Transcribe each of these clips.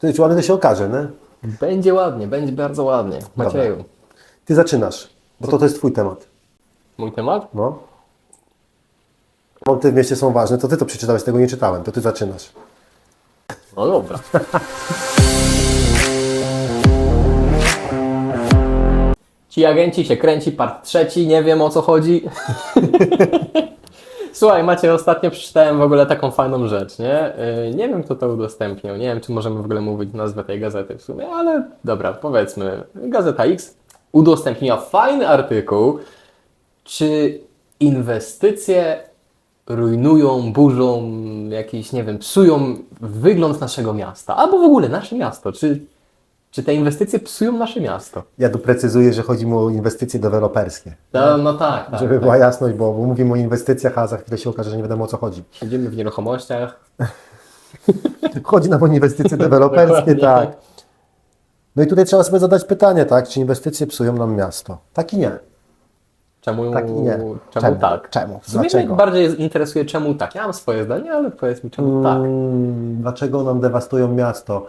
To jest ładnie, to się okaże, nie? Będzie ładnie, będzie bardzo ładnie. Macieju, Ty zaczynasz, bo to, to jest twój temat. mój temat? No. Monty w mieście są ważne, to ty to przeczytałeś, tego nie czytałem, to ty zaczynasz. No dobra. Ci agenci się kręci, part trzeci, nie wiem o co chodzi. Słuchaj, Macie, ostatnio przeczytałem w ogóle taką fajną rzecz, nie? Yy, Nie wiem, kto to udostępnił, nie wiem, czy możemy w ogóle mówić nazwę tej gazety w sumie, ale dobra, powiedzmy. Gazeta X udostępniła fajny artykuł, czy inwestycje rujnują, burzą, jakieś, nie wiem, psują wygląd naszego miasta, albo w ogóle nasze miasto. Czy, czy te inwestycje psują nasze miasto? Ja tu precyzuję, że chodzi mu o inwestycje deweloperskie. No, no tak, tak. Żeby tak. była jasność, bo, mówimy o inwestycjach, a za chwilę się okaże, że nie wiadomo o co chodzi. Siedzimy w nieruchomościach. Chodzi nam o inwestycje deweloperskie, tak. No i tutaj trzeba sobie zadać pytanie, tak? Czy inwestycje psują nam miasto? Tak i nie. Czemu, Tak i nie. czemu, Czemu? tak? Czemu? Sumie mnie Dlaczego? bardziej interesuje, czemu tak. Ja mam swoje zdanie, ale powiedz mi, czemu tak. Mm, Dlaczego nam dewastują miasto?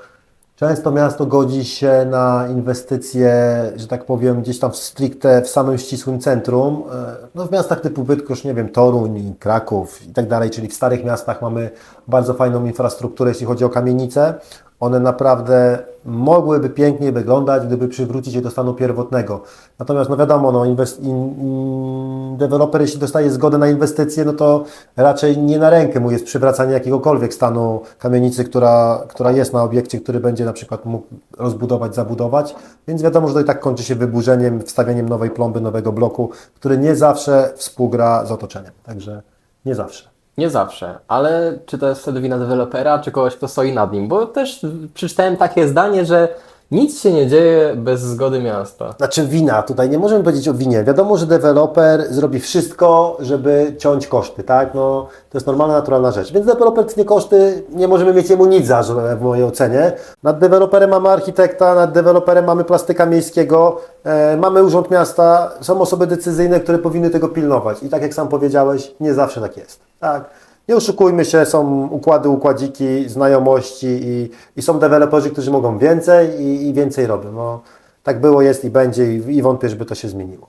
Często miasto godzi się na inwestycje, że tak powiem, gdzieś tam stricte w samym ścisłym centrum. E, No w miastach typu Bydgoszcz, nie wiem, Toruń, Kraków i tak dalej, czyli w starych miastach mamy bardzo fajną infrastrukturę, jeśli chodzi o kamienice. One naprawdę mogłyby pięknie wyglądać, gdyby przywrócić je do stanu pierwotnego. Natomiast, no wiadomo, no, inwest- in, in, deweloper, jeśli dostaje zgodę na inwestycje, no to raczej nie na rękę mu jest przywracanie jakiegokolwiek stanu kamienicy, która, która jest na obiekcie, który będzie na przykład mógł rozbudować, zabudować. Więc wiadomo, że to i tak kończy się wyburzeniem, wstawieniem nowej plomby, nowego bloku, który nie zawsze współgra z otoczeniem. Także nie zawsze. Nie zawsze, ale czy to jest wtedy wina dewelopera, czy kogoś, kto stoi nad nim? Bo też przeczytałem takie zdanie, że nic się nie dzieje bez zgody miasta. Znaczy wina, tutaj nie możemy powiedzieć o winie. Wiadomo, że deweloper zrobi wszystko, żeby ciąć koszty, tak? No, to jest normalna, naturalna rzecz. Więc deweloper tnie koszty, nie możemy mieć jemu nic za w mojej ocenie. Nad deweloperem mamy architekta, nad deweloperem mamy plastyka miejskiego, e, mamy urząd miasta, są osoby decyzyjne, które powinny tego pilnować. I tak jak sam powiedziałeś, nie zawsze tak jest. Tak? Nie oszukujmy się, są układy, układziki, znajomości i, i są deweloperzy, którzy mogą więcej i, i więcej robią. No, tak było, jest i będzie i, i wątpię, żeby to się zmieniło.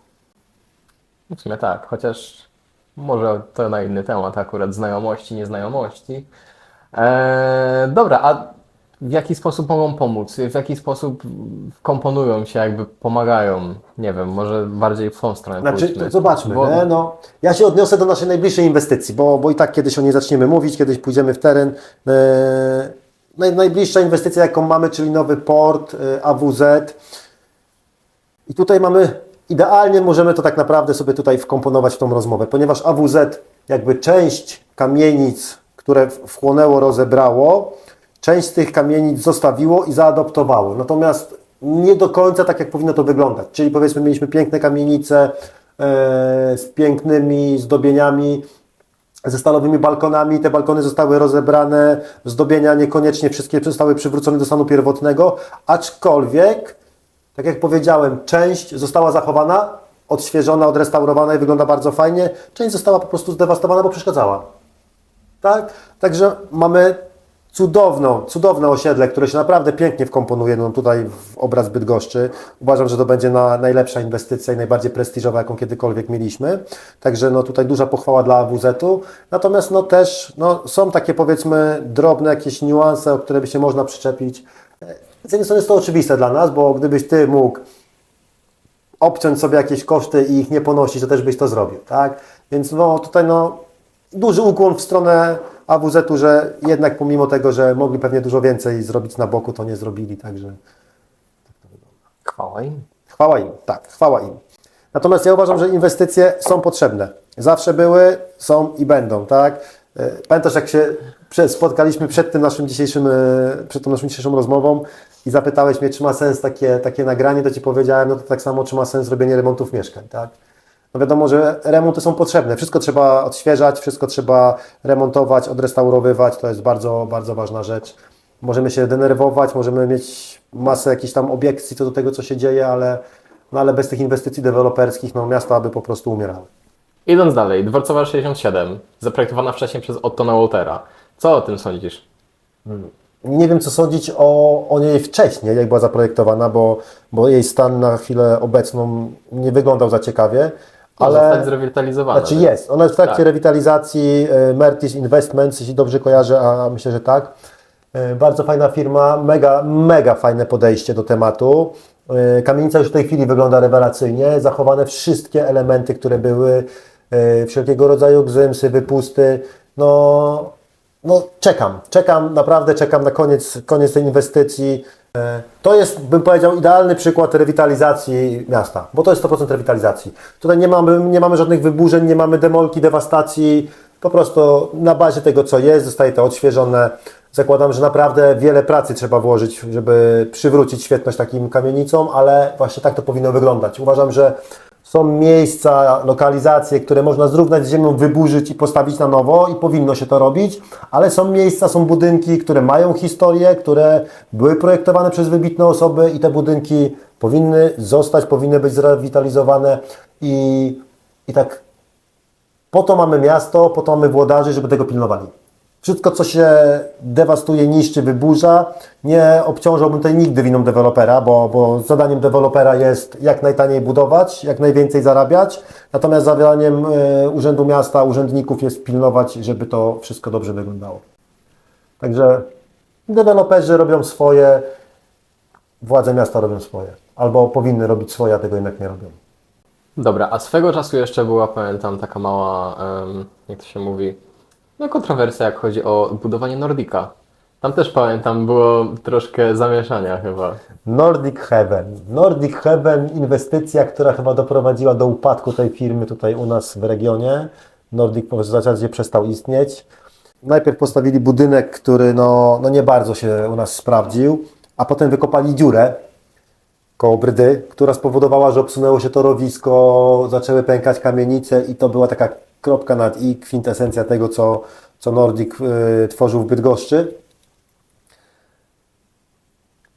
W sumie tak, chociaż może to na inny temat, akurat znajomości, nieznajomości. Eee, dobra, a w jaki sposób mogą pomóc? W jaki sposób komponują się, jakby pomagają? Nie wiem, może bardziej w tą stronę Znaczy, pójdźmy. zobaczmy. Bo- Nie? No, ja się odniosę do naszej najbliższej inwestycji, bo, bo i tak kiedyś o niej zaczniemy mówić, kiedyś pójdziemy w teren. Naj, najbliższa inwestycja, jaką mamy, czyli nowy port e, AWZ. I tutaj mamy, idealnie możemy to tak naprawdę sobie tutaj wkomponować w tą rozmowę, ponieważ AWZ jakby część kamienic, które wchłonęło, rozebrało, część z tych kamienic zostawiło i zaadoptowało. Natomiast nie do końca tak, jak powinno to wyglądać. Czyli powiedzmy, mieliśmy piękne kamienice e, z pięknymi zdobieniami, ze stalowymi balkonami. Te balkony zostały rozebrane, zdobienia niekoniecznie wszystkie zostały przywrócone do stanu pierwotnego, aczkolwiek, tak jak powiedziałem, część została zachowana, odświeżona, odrestaurowana i wygląda bardzo fajnie, część została po prostu zdewastowana, bo przeszkadzała. Tak? Także mamy cudowną, cudowne osiedle, które się naprawdę pięknie wkomponuje no, tutaj w obraz Bydgoszczy. Uważam, że to będzie na, najlepsza inwestycja i najbardziej prestiżowa, jaką kiedykolwiek mieliśmy. Także no, tutaj duża pochwała dla AWZ-u. Natomiast no, też no, są takie powiedzmy drobne jakieś niuanse, o które by się można przyczepić. Z jednej strony jest to oczywiste dla nas, bo gdybyś Ty mógł obciąć sobie jakieś koszty i ich nie ponosić, to też byś to zrobił, tak? Więc no tutaj no duży ukłon w stronę AWZ-u, że jednak pomimo tego, że mogli pewnie dużo więcej zrobić na boku, to nie zrobili, także Chwała im. chwała im, tak, chwała im. Natomiast ja uważam, że inwestycje są potrzebne. Zawsze były, są i będą, tak? E, Pamiętasz, jak się spotkaliśmy przed tym naszym dzisiejszym, e, przed tą naszą dzisiejszą rozmową i zapytałeś mnie, czy ma sens takie, takie nagranie, to Ci powiedziałem, no to tak samo, czy ma sens robienie remontów mieszkań, tak? No wiadomo, że remonty są potrzebne. Wszystko trzeba odświeżać, wszystko trzeba remontować, odrestaurowywać. To jest bardzo, bardzo ważna rzecz. Możemy się denerwować, możemy mieć masę jakichś tam obiekcji co do tego, co się dzieje, ale, no ale bez tych inwestycji deweloperskich no, miasta by po prostu umierały. Idąc dalej, Dworcowa 67, zaprojektowana wcześniej przez Ottona Waltera. Co o tym sądzisz? nie wiem co sądzić o, o niej wcześniej, jak była zaprojektowana, bo, bo jej stan na chwilę obecną nie wyglądał za ciekawie. Ale... Zostać zrewitalizowana. znaczy tak? jest, ona jest w trakcie Tak. rewitalizacji e, Mertis Investments, jeśli dobrze kojarzę, a myślę, że tak. E, Bardzo fajna firma, mega, mega fajne podejście do tematu. E, Kamienica już w tej chwili wygląda rewelacyjnie, zachowane wszystkie elementy, które były, wszelkiego rodzaju gzymsy, wypusty. No, no czekam, czekam, naprawdę czekam na koniec, koniec tej inwestycji. E, To jest, bym powiedział, idealny przykład rewitalizacji miasta, bo to jest 100% rewitalizacji. Tutaj nie mamy, nie mamy żadnych wyburzeń, nie mamy demolki, dewastacji, po prostu na bazie tego, co jest, zostaje to odświeżone. Zakładam, że naprawdę wiele pracy trzeba włożyć, żeby przywrócić świetność takim kamienicom, ale właśnie tak to powinno wyglądać. Uważam, że są miejsca, lokalizacje, które można zrównać z ziemią, wyburzyć i postawić na nowo i powinno się to robić, ale są miejsca, są budynki, które mają historię, które były projektowane przez wybitne osoby i te budynki powinny zostać, powinny być zrewitalizowane i, i tak po to mamy miasto, po to mamy włodarzy, żeby tego pilnowali. Wszystko, co się dewastuje, niszczy, wyburza, nie obciążałbym tutaj nigdy winą dewelopera, bo, bo zadaniem dewelopera jest jak najtaniej budować, jak najwięcej zarabiać, natomiast zadaniem e, Urzędu Miasta, urzędników jest pilnować, żeby to wszystko dobrze wyglądało. Także deweloperzy robią swoje, władze miasta robią swoje. Albo powinny robić swoje, a tego jednak nie robią. Dobra, a swego czasu jeszcze była, pamiętam, taka mała, jak to się mówi, no kontrowersja, jak chodzi o budowanie Nordika. Tam też pamiętam, było troszkę zamieszania chyba. Nordic Heaven. Nordic Heaven, inwestycja, która chyba doprowadziła do upadku tej firmy tutaj u nas w regionie. Nordic w zasadzie przestał istnieć. Najpierw postawili budynek, który no, no nie bardzo się u nas sprawdził, a potem wykopali dziurę koło która spowodowała, że obsunęło się torowisko, zaczęły pękać kamienice i to była taka kropka nad i, kwintesencja tego, co, co Nordic y, tworzył w Bydgoszczy.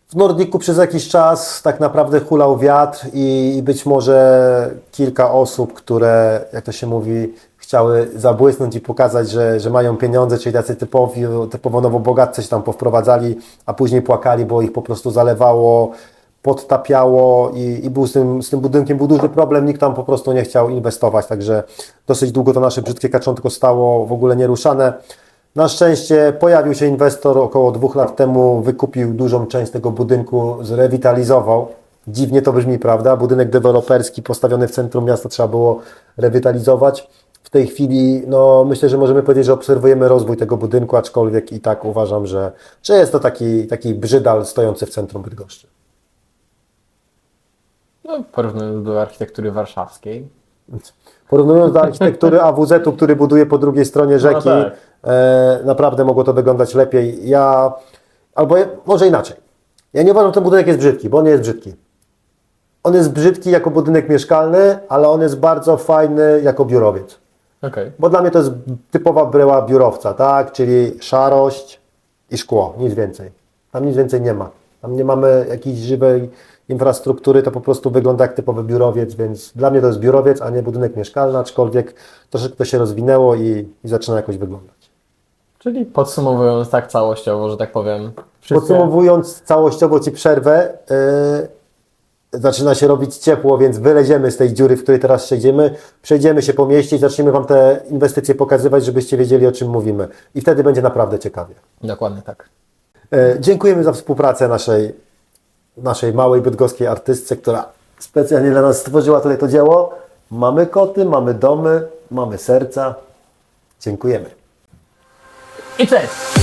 W Nordiku przez jakiś czas tak naprawdę hulał wiatr i być może kilka osób, które, jak to się mówi, chciały zabłysnąć i pokazać, że, że mają pieniądze, czyli tacy typowi, typowo nowobogatcy się tam powprowadzali, a później płakali, bo ich po prostu zalewało, podtapiało i, i był z tym, z tym budynkiem był duży problem, nikt tam po prostu nie chciał inwestować, także dosyć długo to nasze brzydkie kaczątko stało w ogóle nieruszane. Na szczęście pojawił się inwestor około dwóch lat temu, wykupił dużą część tego budynku, zrewitalizował. Dziwnie to brzmi, prawda? Budynek deweloperski postawiony w centrum miasta trzeba było rewitalizować. W tej chwili, no myślę, że możemy powiedzieć, że obserwujemy rozwój tego budynku, aczkolwiek i tak uważam, że, że jest to taki, taki brzydal stojący w centrum Bydgoszczy. No, porównując do architektury warszawskiej. Porównując do architektury AWZ-u, który buduje po drugiej stronie rzeki, tak. e, naprawdę mogło to wyglądać lepiej. Ja, albo może inaczej. Ja nie uważam, że ten budynek jest brzydki, bo on nie jest brzydki. On jest brzydki jako budynek mieszkalny, ale on jest bardzo fajny jako biurowiec. Okej. Bo dla mnie to jest typowa bryła biurowca, tak? Czyli szarość i szkło, nic więcej. Tam nic więcej nie ma. Tam nie mamy jakiejś żywej infrastruktury, to po prostu wygląda jak typowy biurowiec, więc dla mnie to jest biurowiec, a nie budynek mieszkalny, aczkolwiek troszeczkę to się rozwinęło i, i zaczyna jakoś wyglądać. Czyli podsumowując tak całościowo, że tak powiem. wszystkie- Podsumowując całościowo Ci przerwę, yy, zaczyna się robić ciepło, więc wyleziemy z tej dziury, w której teraz siedzimy, przejdziemy się po mieście i zaczniemy Wam te inwestycje pokazywać, żebyście wiedzieli o czym mówimy. I wtedy będzie naprawdę ciekawie. Dokładnie tak. E, Dziękujemy za współpracę naszej, naszej małej bydgoskiej artystce, która specjalnie dla nas stworzyła tutaj to dzieło. Mamy koty, mamy domy, mamy serca. Dziękujemy. I cześć!